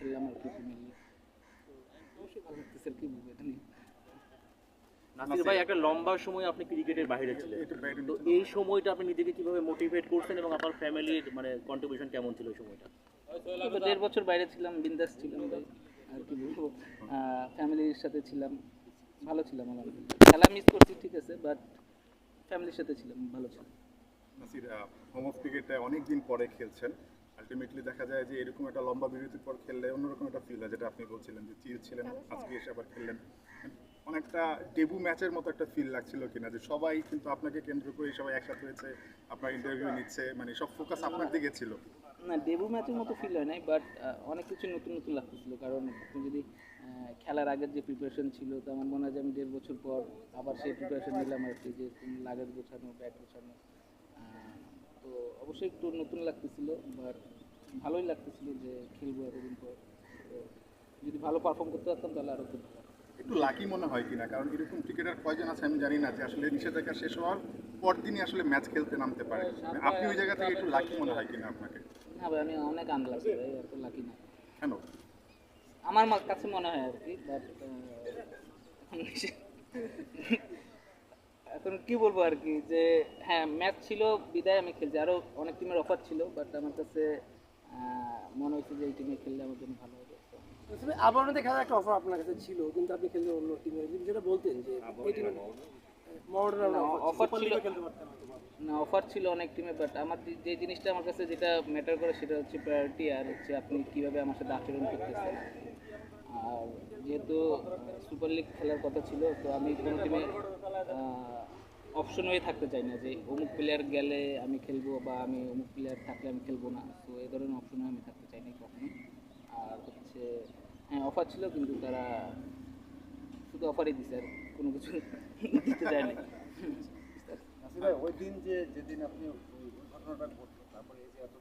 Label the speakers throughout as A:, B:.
A: খেললাম আর কি প্রিমিয়ার অবশ্যই ভালো লাগতেছে আর কি বলব এটা নিয়ে
B: নাসির ভাই একটা লম্বা সময় আপনি ক্রিকেটের বাইরে ছিলেন। তো এই সময়টা আপনি নিজেকে কীভাবে মোটিভেট করছেন এবং আপনার ফ্যামিলির মানে কন্ট্রিবিউশন কেমন ছিল ওই সময়টা?
A: দেড় বছর বাইরে ছিলাম বিন্দাস ছিলাম ভাই। আর কি বলব? ফ্যামিলির সাথে ছিলাম ভালো ছিলাম আলহামদুলিল্লাহ খেলা মিস করছি ঠিক আছে বাট ফ্যামিলির সাথে ছিলাম ভালো ছিলাম।
C: নাসির হোম অফ ক্রিকেটে অনেক দিন পরে খেলছেন। আলটিমেটলি দেখা যায় যে এরকম একটা লম্বা বিরতির পর খেললে অন্যরকম একটা ফিল হয় যেটা আপনি বলছিলেন যে চিল ছিলেন আজকে এসে আবার খেললেন। অনেকটা ডেবু ম্যাচের মতো একটা ফিল লাগছিল কিনা যে সবাই কিন্তু আপনাকে কেন্দ্র করে সবাই একসাথে হয়েছে আপনার ইন্টারভিউ নিচ্ছে মানে সব ফোকাস আপনার দিকে ছিল।
A: না ডেবু ম্যাচের মতো ফিল হয় নাই বাট অনেক কিছু নতুন নতুন লাগতেছিল। কারণ আপনি যদি খেলার আগের যে প্রিপারেশন ছিল তো আমার মনে হয় যে আমি দেড় বছর পর আবার সেই প্রিপারেশন নিলাম আর কি যে লাগেজ গোছানো ব্যাগ গোছানো অবশ্যই একটু নতুন লাগতেছিল বাট ভালোই লাগতেছিল যে খেলব এতদিন পর। যদি ভালো পারফর্ম করতে পারতাম তাহলে আরও খুব ভালো।
C: একটু লাকি মনে হয় কিনা? কারণ এরকম ক্রিকেটার কয়জন আছে আমি জানি না যে আসলে নিষেধাজ্ঞা শেষ হওয়ার পরদিনই আসলে ম্যাচ খেলতে নামতে পারে। মানে আপনি ওই জায়গা থেকে একটু লাকি মনে হয় কিনা আপনাকে?
A: না ভাই আমি অনেক আনলাকি ভাই এত লাকি না।
C: কেন?
A: আমার কাছে মনে হয় আর কি বাট এখন কি বলব আর কি যে হ্যাঁ ম্যাচ ছিল বিদায় আমি খেলছি। আরও অনেক টিমের অফার ছিল বাট আমার কাছে মনে হয়েছে যে এই টিমে খেললে আমার জন্য ভালো হবে।
D: আবারণতে খেলার একটা অফার আপনার কাছে ছিল কিন্তু আপনি খেলতে অন্য টিমে যেটা বলতেন যে এই টিমে
A: অফার ছিল না অফার ছিল অনেক টিমে বাট আমার যে- যে জিনিসটা আমার কাছে যেটা ম্যাটার করে সেটা হচ্ছে প্রায়োরিটি আর হচ্ছে আপনি কীভাবে আমার সাথে আচরণ করতেছেন। আর যেহেতু সুপার লিগ খেলার কথা ছিল তো আমি কোনো টিমে অপশন হয়ে থাকতে চাই না যে অমুক প্লেয়ার গেলে আমি খেলব বা আমি অমুক প্লেয়ার থাকলে আমি খেলব না। তো এই ধরনের অপশন আমি থাকতে চাই না কখনো আর হচ্ছে হ্যাঁ অফার ছিল কিন্তু তারা শুধু অফারই দিছে আর কোনো কিছু দিতে
E: চায় না ওই দিন যে, যেদিন আপনি ঘটনাটা ঘটলো, তারপরে যে এত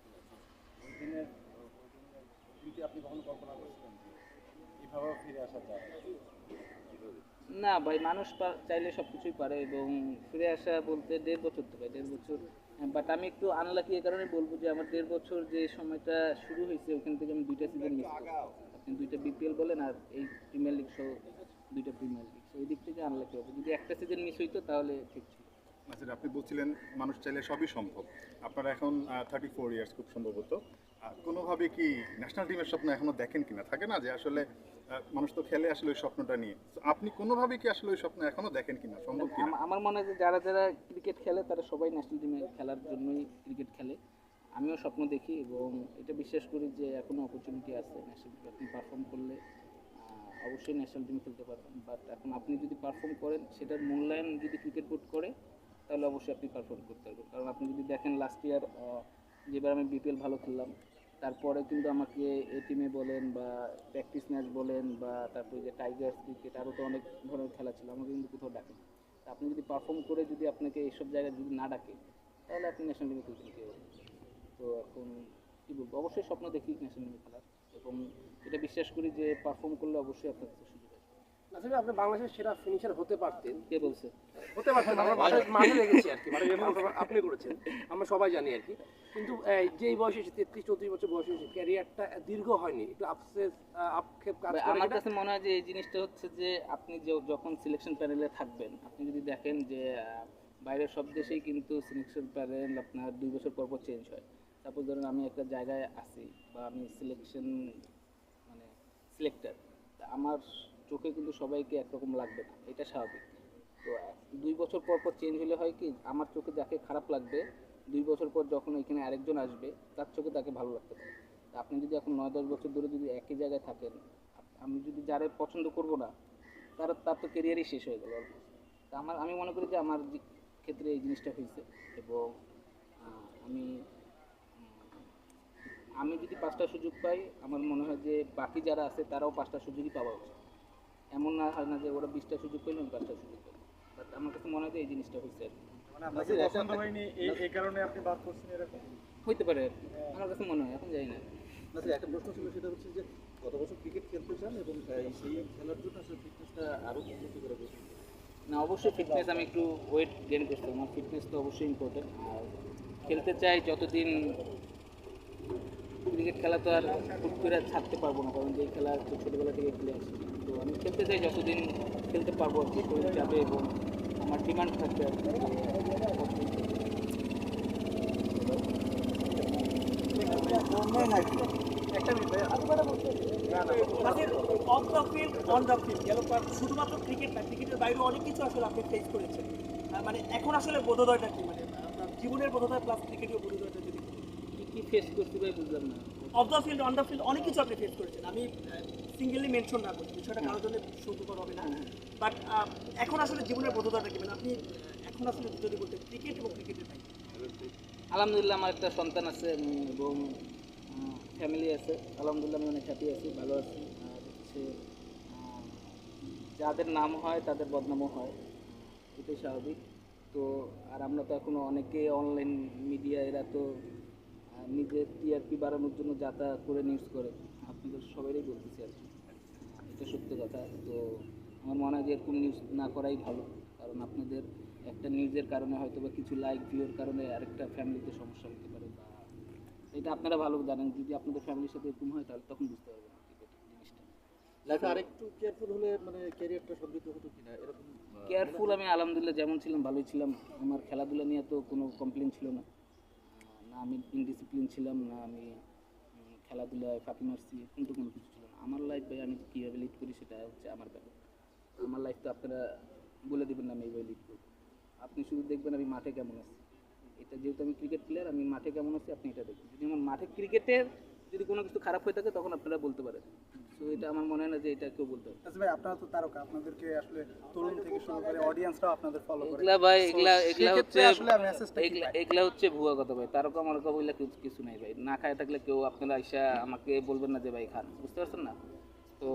E: ওই দিনের, ওই আপনি কখনো কল্পনা করেছিলেন এভাবেও ফিরে আসা যায়?
A: না ভাই, মানুষ চাইলে সব কিছুই পারে এবং ফিরে আসা বলতে দেড় বছর তো ভাই, দেড় বছর। বাট আমি একটু আনলাকি এই কারণে বলব যে আমার দেড় বছর যে সময়টা শুরু হয়েছে, ওখান থেকে আমি দুইটা সিজন মিস আপনি দুইটা বিপিএল বলেন আর এই প্রিমিয়ার লিগ সহ দুইটা প্রিমিয়ার লিগ এই দিক থেকে আনলাকি হবে। যদি একটা সিজন মিস হইতো, তাহলে ঠিক ছিল।
C: নাসির আপনি বলছিলেন মানুষ চাইলে সবই সম্ভব। আপনারা এখন থার্টি ফোর ইয়ার্স খুব সম্ভবত। কোনোভাবে কি ন্যাশনাল টিমের স্বপ্ন এখনও দেখেন কিনা? থাকে না যে আসলে মানুষ তো খেলে আসলে ওই স্বপ্নটা নিয়ে। আপনি কোনোভাবে কি আসলে ওই স্বপ্ন এখনও দেখেন কিনা? সম্ভব কিনা?
A: আমার মনে হয় যে যারা যারা ক্রিকেট খেলে, তারা সবাই ন্যাশনাল টিমে খেলার জন্যই ক্রিকেট খেলে। আমিও স্বপ্ন দেখি এবং এটা বিশ্বাস করি যে এখনও অপরচুনিটি আছে ন্যাশনাল আপনি পারফর্ম করলে অবশ্যই ন্যাশনাল টিমে খেলতে পারবেন। বাট এখন আপনি যদি পারফর্ম করেন, সেটার মূল্যায়ন যদি ক্রিকেট বোর্ড করে, তাহলে অবশ্যই আপনি পারফর্ম করতে পারবেন। কারণ আপনি যদি দেখেন লাস্ট ইয়ার যেবার আমি বিপিএল ভালো খেললাম তারপরে কিন্তু আমাকে এ টিমে বলেন বা প্র্যাকটিস ম্যাচ বলেন বা তারপরে যে টাইগার্স ক্রিকেট আরও তো অনেক ধরনের খেলা ছিল, আমাকে কিন্তু কোথাও ডাকে আপনি যদি পারফর্ম করে যদি আপনাকে এইসব জায়গায় যদি না ডাকে, তাহলে আপনি ন্যাশনাল টিমে খেলতে হবে তো এখন কী বলব? অবশ্যই স্বপ্ন দেখি ন্যাশনাল টিমে খেলার। এবং এটা বিশ্বাস করি যে পারফর্ম করলে অবশ্যই আপনার
D: আসলে আপনি বাংলাদেশের সেরা ফিনিশার হতে পারতেন।
A: কে বলছে?
D: হতে পারতেন আমরা মাঠে মাঠে লেগেছি আর কি আমরা- আপনি করেছেন আমরা সবাই জানি আর কি। কিন্তু এই যে এই বয়সে এসে তেত্রিশ চৌত্রিশ বছর বয়সে এসে ক্যারিয়ারটা দীর্ঘ হয়নি একটু আপসেস আহ, কাজ করে
A: আমার কাছে মনে হয় যে এই জিনিসটা হচ্ছে যে আপনি যে যখন সিলেকশন প্যানেলে থাকবেন আপনি যদি দেখেন যে বাইরের সব দেশেই কিন্তু সিলেকশন প্যানেল আপনার দুই বছর পর পর চেঞ্জ হয়। তারপর ধরেন আমি একটা জায়গায় আছি বা আমি সিলেকশন মানে সিলেক্টার আমার চোখে কিন্তু সবাইকে একরকম লাগবে না, এটা স্বাভাবিক। তো দুই বছর পর পর চেঞ্জ হলে হয় কি, আমার চোখে যাকে খারাপ লাগবে, দুই বছর পর যখন এখানে আরেকজন আসবে, তার চোখে তাকে ভালো লাগতে পারে। আপনি যদি এখন নয়, দশ বছর ধরে যদি একই জায়গায় থাকেন, আমি যদি যারা পছন্দ করব না, তার তার তো কেরিয়ারই শেষ হয়ে গেল। তা আমার, আমি মনে করি যে আমার ক্ষেত্রে এই জিনিসটা হয়েছে এবং আমি আমি যদি পাঁচটা সুযোগ পাই, আমার মনে হয় যে বাকি যারা আছে তারাও পাঁচটা সুযোগই পাওয়া উচিত। এমন না হয় না যে ওরা বিশটা সুযোগ পেল আমি পাঁচটা সুযোগ পেলাম। বাট আমার কাছে মনে হয় যে এই জিনিসটা হয়েছে আর কি।
E: মানে আপনাকে পছন্দ হয়নি? এই এই কারণে আপনি বাদ করছেন এরকম?
A: হইতে পারে আর আমার কাছে মনে হয় এখন জানি না।
F: একটা প্রশ্ন ছিল সেটা হচ্ছে যে গত বছর ক্রিকেট খেলতে চান এবং সেই খেলার জন্য আসলে ফিটনেসটা আরও উন্নতি করে
A: না অবশ্যই ফিটনেস আমি একটু ওয়েট গেইন করতে। আমার ফিটনেস তো অবশ্যই ইম্পর্টেন্ট আর খেলতে চাই যতদিন ক্রিকেট খেলা তো আর হুট করে ছাড়তে পারব না কারণ যে এই খেলা ছোটোবেলা থেকে খেলে আসছি। আমি খেলতে চাই যতদিন খেলতে পারব আর কি শরীর যাবে এবং আমার ডিমান্ড থাকবে আর কি।
G: Off the field on the field গেল শুধুমাত্র ক্রিকেট না ক্রিকেটের বাইরেও অনেক কিছু আসলে আপনি ফেস করেছেন মানে এখন আসলে বোধোদয়টা কি মানে আপনার জীবনের বোধোদয় প্লাস ক্রিকেটের বোধোদয়টা যদি
A: কি কি ফেস করতে বুঝলাম না।
G: Off the field on the field অনেক কিছু আপনি ফেস করেছেন। আমি সিঙ্গেলি মেনশন না করি বিষয়টা কারোর জন্য সুন্দর হবে না। বাট এখন আসলে জীবনের বোধোদয়টা কি? মানে আপনি এখন আসলে যদি বলতে ক্রিকেট এবং ক্রিকেটের
A: আলহামদুলিল্লাহ আমার একটা সন্তান আছে এবং ফ্যামিলি আছে। আলহামদুলিল্লাহ আমি অনেক হ্যাপি আছি, ভালো আছি। আর হচ্ছে যাদের নাম হয়, তাদের বদনামও হয়। এটাই স্বাভাবিক। তো, আর আমরা তো এখনও অনেকে অনলাইন মিডিয়া এরা তো নিজের টিআরপি বাড়ানোর জন্য যাতায়াত করে নিউজ করে। আপনাদের সবারই বলতেছি আর কি। এটা সত্য কথা। তো আমার মনে হয় যে এরকম নিউজ না করাই ভালো। কারণ আপনাদের একটা নিউজের কারণে হয়তো বা কিছু লাইক ভিউর কারণে আরেকটা ফ্যামিলিতে সমস্যা হতে পারে বা এটা আপনারা ভালো জানেন। যদি আপনাদের ফ্যামিলির সাথে এরকম হয় তাহলে তখন বুঝতে পারবেন
F: লাইফে আরেকটু কেয়ারফুল হলে মানে ক্যারিয়ারটা সমৃদ্ধ হতো কিনা? এরকম
A: কেয়ারফুল আমি আলহামদুলিল্লাহ যেমন ছিলাম ভালোই ছিলাম। আমার খেলাধুলা নিয়ে তো কোনো কমপ্লেন ছিল না। না আমি ইনডিসিপ্লিন ছিলাম না আমি খেলাধুলায় ফাঁকি মারছি কিন্তু কোনো কিছু ছিল না। আমার লাইফ ভাই আমি কীভাবে লিড করি সেটা হচ্ছে আমার ব্যাপার। আমার লাইফ তো আপনারা বলে দেবেন না আমি এইভাবে লিড করব। আপনি শুধু দেখবেন আমি মাঠে কেমন আছি। এটা যেহেতু আমি ক্রিকেট প্লেয়ার আমি মাঠে কেমন আছি, আপনি এটা দেখবেন। যদি আমার মাঠে ক্রিকেটের যদি কোনো কিছু খারাপ হয়ে থাকে তখন আপনারা বলতে পারেন। তো এটা আমার মনে হয় না যে এটা কেউ বলতে পারে।
H: আচ্ছা ভাই আপনারা তো তারকা আপনাদেরকে আসলে তরুণ থেকে শুরু করে অডিয়েন্সরাও আপনাদের ফলো করে।
A: এগুলা ভাই এগুলা এগুলা হচ্ছে
H: আসলে মেসেজটা
A: এগুলা এগুলা হচ্ছে ভুয়া কথা ভাই। তারকা মারকা বললে কিছু কিছু নাই ভাই। না খায় থাকলে কেউ আপনারা আইসা আমাকে বলবেন না যে ভাই খান বুঝতে পারছেন না? তো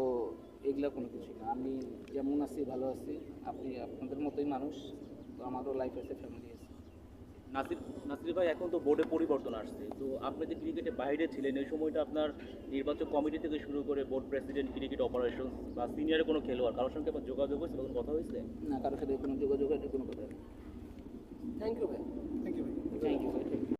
A: এগুলা কোনো কিছু না। আমি যেমন আছি ভালো আছি। আপনি আপনাদের মতোই মানুষ। তো আমারও লাইফ আছে ফ্যামিলি
B: নাসির নাসির ভাই এখন তো বোর্ডে পরিবর্তন আসছে। তো আপনি যে ক্রিকেটে বাইরে ছিলেন এই সময়টা আপনার নির্বাচক কমিটি থেকে শুরু করে বোর্ড প্রেসিডেন্ট ক্রিকেট অপারেশন বা সিনিয়রের কোনো খেলোয়াড় কারোর সঙ্গে আপনার যোগাযোগ হয়েছে কোনো কথা হয়েছে?
A: না কারোর সাথে কোনো যোগাযোগ হয়েছে কোনো কথা
D: থ্যাংক ইউ ভাই।
H: থ্যাংক ইউ ভাই।
A: Thank you